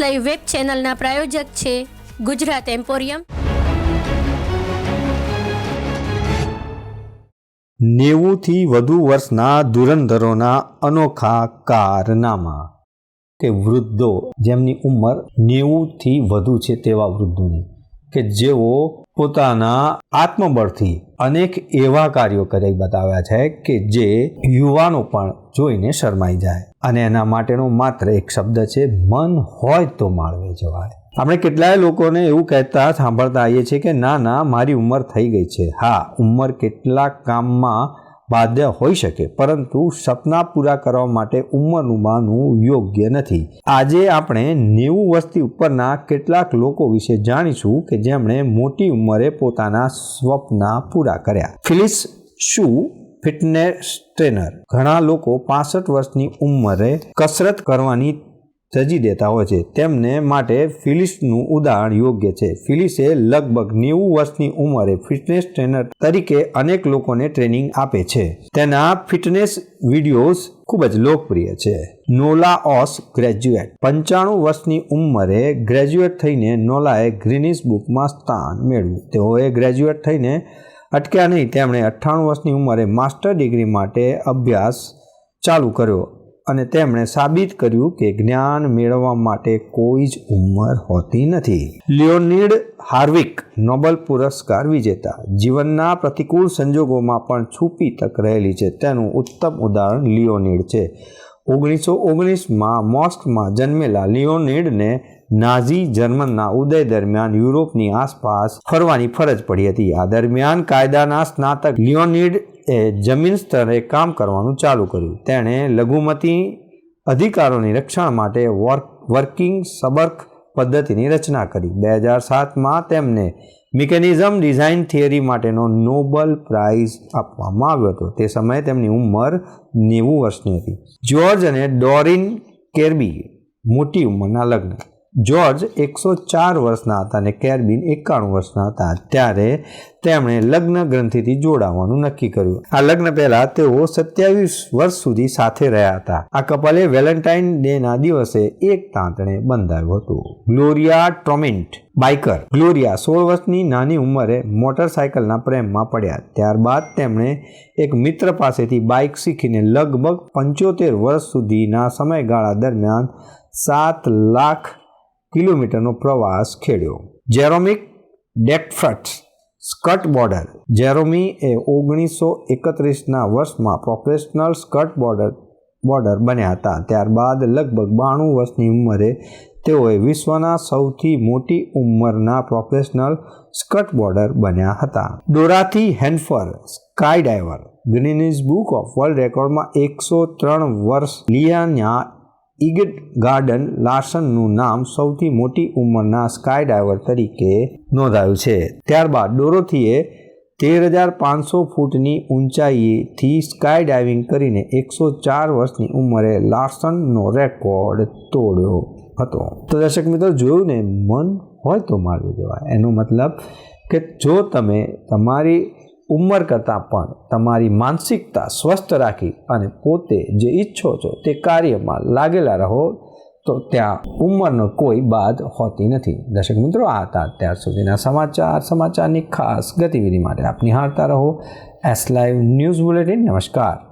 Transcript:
Live web ચેનલના પ્રાયોજક છે Gujarat emporium. નેવુંથી વધુ વર્ષના ધુરંધરોના અનોખા કારનામા કે વૃદ્ધો જેમની ઉંમર નેવુંથી વધુ છે તેવા વૃદ્ધોની. કે જેઓ પોતાના આત્મબળથી અનેક એવા કાર્યો કરી બતાવ્યા છે કે જે યુવાનો પણ જોઈને શરમાઈ જાય. અને એના માટેનો માત્ર એક શબ્દ છે, મન હોય તો માળવે જવાય. આપણે કેટલાય લોકોને એવું કહેતા સાંભળતા આવીએ છીએ કે, ના ના, મારી ઉંમર થઈ ગઈ છે. હા, ઉંમર કેટલાક કામમાં બાધ્ય હોઈ શકે, પરંતુ સપના પૂરા કરવા માટે ઉંમરનું માનવું યોગ્ય નથી. આજે આપણે નેવું વર્ષથી ઉપરના કેટલાક લોકો વિશે જાણીશું કે જેમણે મોટી ઉંમરે પોતાના સ્વપ્ન પૂરા કર્યા. ફિલિસ શું? Fitness trainer. ઘણા લોકો પાસઠ વર્ષની ઉંમરે કસરત કરવાની ત્યજી દેતા હોય છે. તેમને માટે ફિલિસનું ઉદાહરણ યોગ્ય છે. ફિલિસે લગભગ નેવું વર્ષની ઉંમરે ફિટનેસ ટ્રેનર તરીકે અનેક લોકોને ટ્રેનિંગ આપે છે. તેના ફિટનેસ વિડીયોઝ ખૂબ જ લોકપ્રિય છે. નોલા ઓસ ગ્રેજ્યુએટ. પંચાણું વર્ષની ઉંમરે ગ્રેજ્યુએટ થઈને નોલાએ ગ્રીનિસ બુકમાં સ્થાન મેળવ્યું. તેઓએ ગ્રેજ્યુએટ થઈને અટક્યા નહીં. તેમણે અઠ્ઠાણું વર્ષની ઉંમરે માસ્ટર ડિગ્રી માટે અભ્યાસ ચાલુ કર્યો. અને તેમણે સાબિત કર્યું કે જ્ઞાન મેળવવા માટે કોઈ જ ઉંમર હોતી નથી. લિયોનિડ હાર્વિક નોબલ પુરસ્કાર વિજેતા. જીવનના પ્રતિકૂળ સંજોગોમાં પણ છુપી તક રહેલી છે. તેનું ઉત્તમ ઉદાહરણ લિયોનિડ છે. ઓગણીસો ઓગણીસમાં મોસ્કમાં જન્મેલા લિયોનિડને નાઝી જર્મનના ઉદય દરમિયાન યુરોપની આસપાસ ફરવાની ફરજ પડી હતી. આ દરમિયાન કાયદાના સ્નાતક લિયોનિડ એ જમીન સ્તરે કામ કરવાનું ચાલુ કર્યું. તેણે લઘુમતી અધિકારોની રક્ષણ માટે વર્ક, વર્કિંગ સબર્ક પદ્ધતિની રચના કરી. બે હજાર સાતમાં તેમને મિકેનિઝમ ડિઝાઇન થિયરી માટેનો નોબલ પ્રાઇઝ આપવામાં આવ્યો હતો. તે સમયે તેમની ઉંમર નેવું વર્ષની હતી. જ્યોર્જ અને ડોરિન કેર્બી મોટી ઉંમરના લગ્ન જ્યોર્જ એકસો ચાર વર્ષના હતા અને કેરબીન એકાણું વર્ષના હતા. ત્યારે તેમણે લગ્ન ગ્રંથિથી જોડાવાનું નક્કી કર્યું. આ લગ્ન પહેલા તેઓ સત્યાવીસ વર્ષ સુધી સાથે રહ્યા હતા. આ કપલે વેલેન્ટાઇન ડેના દિવસે એક તાંતણે બંધાયું હતું. ગ્લોરિયા ટ્રોમિન્ટ બાઇકર. ગ્લોરિયા સોળ વર્ષની નાની ઉંમરે મોટરસાયકલના પ્રેમમાં પડ્યા. ત્યારબાદ તેમણે એક મિત્ર પાસેથી બાઇક શીખીને લગભગ પંચોતેર વર્ષ સુધીના સમયગાળા દરમિયાન સાત લાખ કિલોમીટરનો પ્રવાસ ખેડ્યો. જેરોમિક ડેકફ્રટ્સ સ્કટ બોર્ડર. જેરોમી એ ઓગણીસો એકત્રીસના વર્ષમાં પ્રોફેશનલ સ્કટ બોર્ડર બોર્ડર બન્યા હતા. ત્યારબાદ લગભગ બાણું વર્ષની ઉંમરે તેઓએ વિશ્વના સૌથી મોટી ઉંમરના પ્રોફેશનલ સ્કટ બોર્ડર બન્યા હતા. Dorothy હેન્ફર sky diver Guinness book of world રેકોર્ડમાં એકસો ત્રણ વર્ષ લિયાના ઇગટ ગાર્ડન લાર્સનનું નામ સૌથી મોટી ઉંમરના સ્કાય ડાઈવર તરીકે નોંધાયું છે. ત્યારબાદ ડોરોથીએ તેર હજાર પાંચસો ફૂટની ઊંચાઈથી સ્કાય ડાઇવિંગ કરીને એકસો ચાર વર્ષની ઉંમરે લાર્સનનો રેકોર્ડ તોડ્યો હતો. તો દર્શક મિત્રો જોયું ને મન હોય તો મારવી જવાય એનો મતલબ કે જો તમે તમારી ઉંમર કરતાં પણ તમારી માનસિકતા સ્વસ્થ રાખી અને પોતે જે ઈચ્છો છો તે કાર્યમાં લાગેલા રહો, તો ત્યાં ઉંમરનો કોઈ બાદ હોતી નથી. દર્શક મિત્રો, આ હતા અત્યાર સુધીના સમાચાર. સમાચારની ખાસ ગતિવિધિ માટે આપ નિહાળતા રહો. એસ લાઈવ ન્યૂઝ બુલેટિન નમસ્કાર.